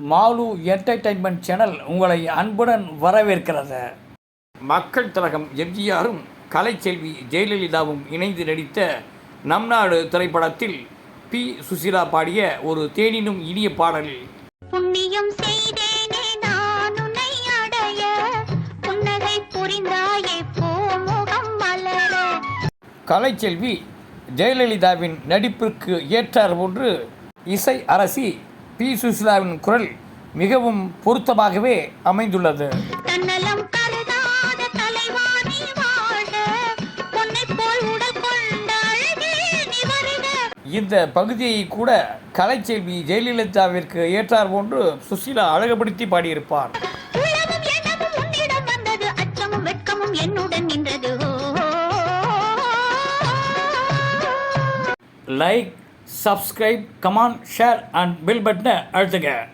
Mall entertainment channel உங்களை அன்புடன் வரவேற்கிறது. மக்கள் திலகம் எம்ஜிஆரும் கலைச்செல்வி ஜெயலலிதாவும் இணைந்து நடித்த நம் நாடு திரைப்படத்தில் பி. சுசீலா பாடிய ஒரு தேனினும் இனிய பாடல். புண்ணியம் செய்தேனே நான் உன்னை அடைய. புன்னகை புரிந்தாயே பூமுகம் மலர. கலைச்செல்வி ஜெயலலிதாவின் நடிப்பிற்கு ஏற்றார் போன்று இசை அரசி பி சுசீலாவின் குரல் மிகவும் பொருத்தமாகவே அமைந்துள்ளது. இந்த பகுதியை கூட கலைச்செல்வி ஜெயலலிதாவிற்கு ஏற்றார் போன்று சுசீலா அழகுபடுத்தி பாடியிருப்பார். Like subscribe comment share and bell பட்டனை அழுத்துங்க.